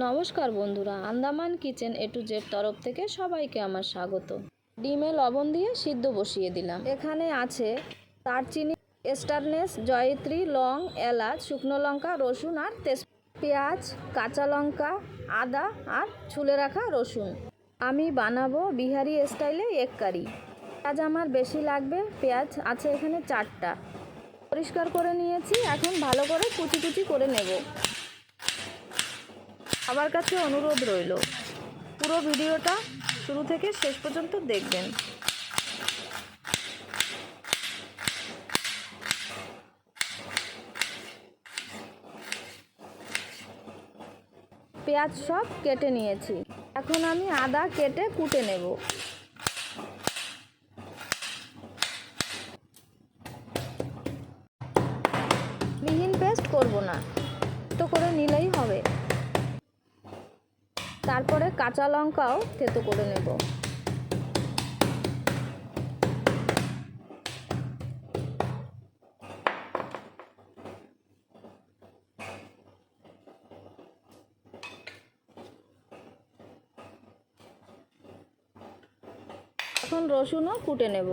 নমস্কার বন্ধুরা, Andaman kitchen A to Z তরফ থেকে সবাইকে আমার স্বাগত। ডিমে লবণ দিয়ে সিদ্ধ বসিয়ে দিলাম। এখানে আছে দারচিনি, স্টারনেস, জয়িত্রী, লং, এলাচ, শুকনো লঙ্কা, রসুন আর তেজ পেঁয়াজ, কাঁচা লঙ্কা, আদা আর ছুলে রাখা রসুন। আমি বানাবো বিহারি স্টাইলে এক কারি। পেঁয়াজ আমার বেশি লাগবে, পেঁয়াজ আছে এখানে চারটা। পরিষ্কার করে নিয়েছি, এখন ভালো করে কুচি কুচি করে নেব। সবার কাছে অনুরোধ রইল, পুরো ভিডিওটা শুরু থেকে শেষ পর্যন্ত দেখবেন। পেঁয়াজ সব কেটে নিয়েছি। এখন আমি আদা কেটে কুটে নেব। কাঁচা লঙ্কাও থেতো করে নেব। এখন রসুনও কুটে নেব।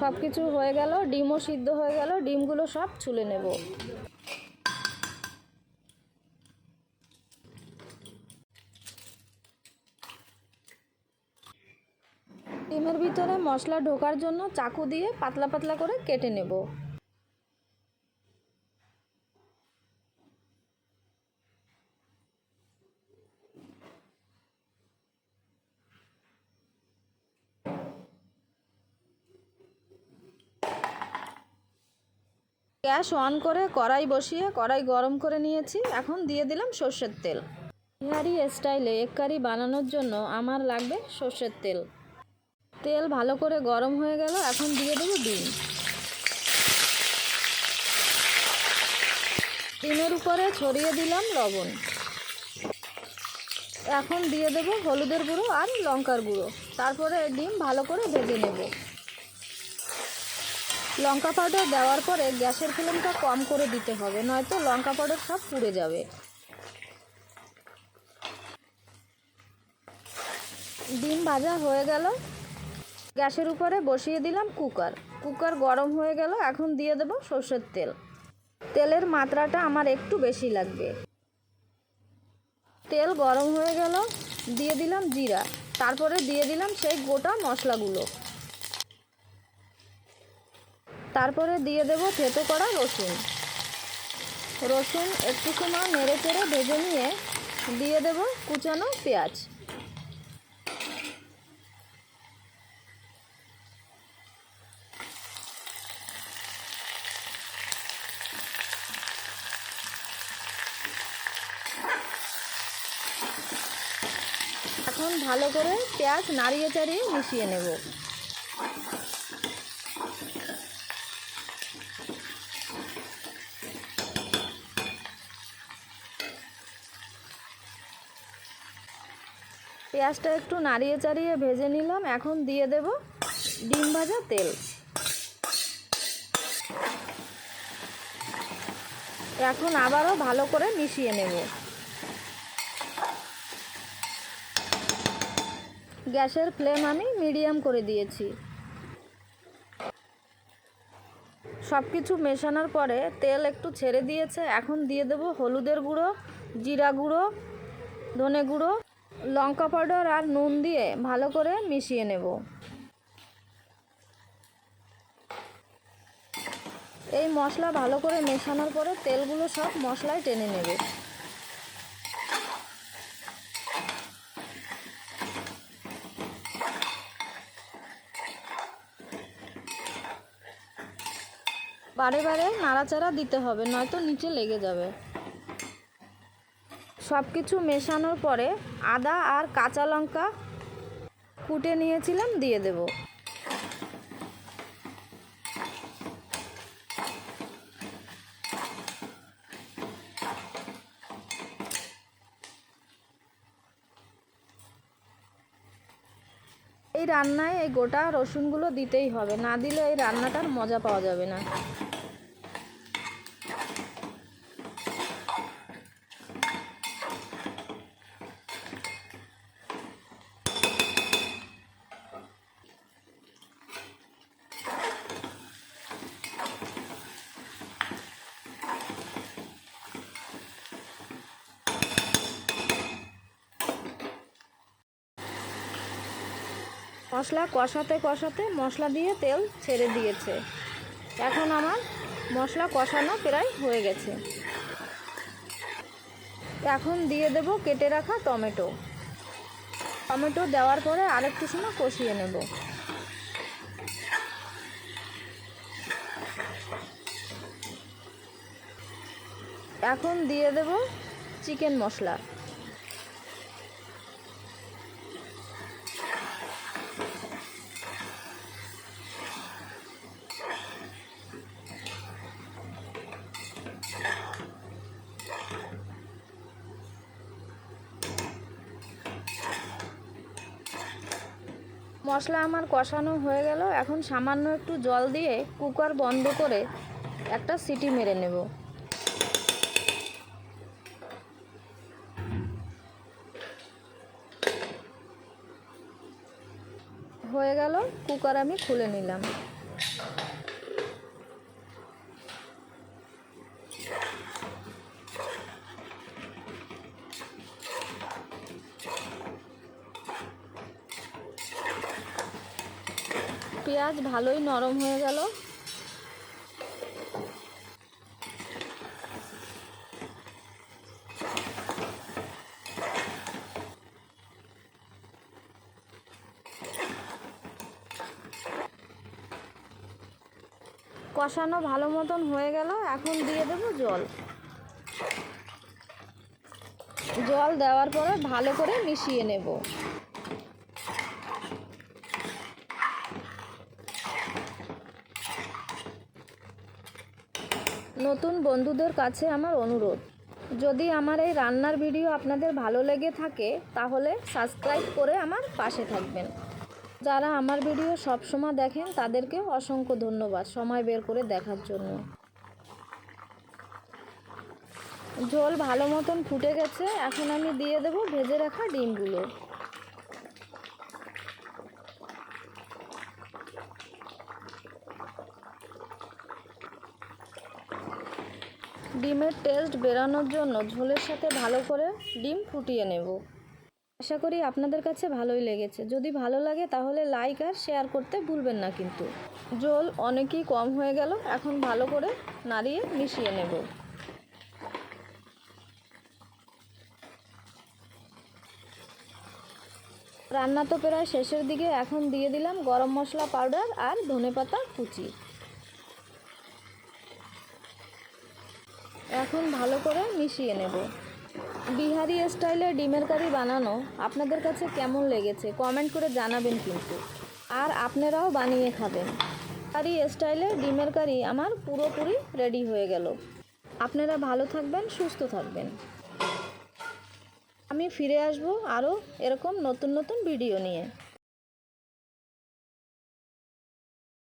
সব কিছু হয়ে গেল, ডিমও সিদ্ধ হয়ে গেল, ডিমগুলো সব ছুলে নেব। ডিমের ভিতরে মশলা ঢোকার জন্য চাকু দিয়ে পাতলা পাতলা করে কেটে নেব। গ্যাস অন করে কড়াই বসিয়ে কড়াই গরম করে নিয়েছি। এখন দিয়ে দিলাম সর্ষের তেল। বিহারি স্টাইলে এগ কারি বানানোর জন্য আমার লাগবে সর্ষের তেল। তেল ভালো করে গরম হয়ে গেল, এখন দিয়ে দেবো ডিম। ডিমের উপরে ছড়িয়ে দিলাম লবণ। এখন দিয়ে দেবো হলুদের গুঁড়ো আর লঙ্কার গুঁড়ো। তারপরে ডিম ভালো করে ভেজে নেব। লঙ্কা পাউডার দেওয়ার পরে গ্যাসের ফ্লেমটা কম করে দিতে হবে, নয়তো লঙ্কা পাউডার সব পুড়ে যাবে। ডিম ভাজা হয়ে গেল। গ্যাসের উপরে বসিয়ে দিলাম কুকার। কুকার গরম হয়ে গেল, এখন দিয়ে দেবো সর্ষের তেল। তেলের মাত্রাটা আমার একটু বেশি লাগবে। তেল গরম হয়ে গেল, দিয়ে দিলাম জিরা। তারপরে দিয়ে দিলাম সেই গোটা মশলাগুলো। তারপরে দিয়ে দেবো থেতো করা রসুন। রসুন একটু সময় নেড়ে চেড়ে ভেজে নিয়ে দিয়ে দেবো কুচানো পেঁয়াজ। এখন ভালো করে পেঁয়াজ নাড়িয়ে চাড়িয়ে মিশিয়ে নেব। পেঁয়াজটা একটু নাড়িয়ে চাড়িয়ে ভেজে নিলাম। এখন দিয়ে দেব ডিম ভাজা তেল। এখন আবারও ভালো করে মিশিয়ে নেব। গ্যাসের ফ্লেম আমি মিডিয়াম করে দিয়েছি। সব কিছু মেশানোর পরে তেল একটু ছেড়ে দিয়েছে। এখন দিয়ে দেবো হলুদের গুঁড়ো, জিরা গুঁড়ো, ধনে গুঁড়ো। লঙ্কা পাউডার আর নুন দিয়ে ভালো করে মিশিয়ে নেব। এই মশলা ভালো করে মেশানোর পরে তেলগুলো সব মশলায় টেনে নেবে। বারে বারে নাড়াচাড়া দিতে হবে, নয়তো নিচে লেগে যাবে। সব কিছু মেশানোর পরে আদা আর কাঁচা লঙ্কা কুটে নিয়েছিলাম, দিয়ে দেব। এই রান্নায় এই গোটা রসুনগুলো দিতেই হবে, না দিলে এই রান্নাটার মজা পাওয়া যাবে না। মশলা কষাতে কষাতে মশলা দিয়ে তেল ছেড়ে দিয়েছে। এখন আমার মশলা কষানো প্রায় হয়ে গেছে। এখন দিয়ে দেব কেটে রাখা টমেটো। টমেটো দেওয়ার পরে আরেকটু সময় কষিয়ে নেব। এখন দিয়ে দেব চিকেন মশলা। মশলা আমার কষানো হয়ে গেল। এখন সামান্য একটু জল দিয়ে কুকার বন্ধ করে একটা সিটি মেরে নেব। হয়ে গেল, কুকার আমি খুলে নিলাম। পেঁয়াজ ভালোই নরম হয়ে গেল। কষানো ভালো মতন হয়ে গেল, এখন দিয়ে দেবো জল। জল দেওয়ার পরে ভালো করে মিশিয়ে নেব। নতুন বন্ধুদের কাছে আমার অনুরোধ। যদি আমার এই রান্নার ভিডিও আপনাদের ভালো লেগে থাকে, তাহলে সাবস্ক্রাইব করে আমার পাশে থাকবেন। যারা আমার ভিডিও সবসময় দেখেন, তাদেরকে অসংখ্য ধন্যবাদ সময় বের করে দেখার জন্য। ঝোল ভালো মতন ফুটে গেছে, এখন আমি দিয়ে দেব ভেজে রাখা ডিমগুলো। ডিমের টেস্ট বেরানোর জন্য ঝোলের সাথে ভালো করে ডিম ফুটিয়ে নেব। আশা করি আপনাদের কাছে ভালোই লেগেছে। যদি ভালো লাগে তাহলে লাইক আর শেয়ার করতে ভুলবেন না কিন্তু। ঝোল অনেকই কম হয়ে গেল, এখন ভালো করে নাড়িয়ে মিশিয়ে নেব। রান্না তো প্রায় শেষের দিকে, এখন দিয়ে দিলাম গরম মশলা পাউডার আর ধনেপাতা কুচি। এখন ভালো করে মিশিয়ে নেব। বিহারি স্টাইলে ডিমের কারি বানানো আপনাদের কাছে কেমন লেগেছে কমেন্ট করে জানাবেন কিন্তু। আর আপনারাও বানিয়ে খাবেন। কারি স্টাইলে ডিমের কারি আমার পুরোপুরি রেডি হয়ে গেল। আপনারা ভালো থাকবেন, সুস্থ থাকবেন। আমি ফিরে আসব আরও এরকম নতুন নতুন ভিডিও নিয়ে।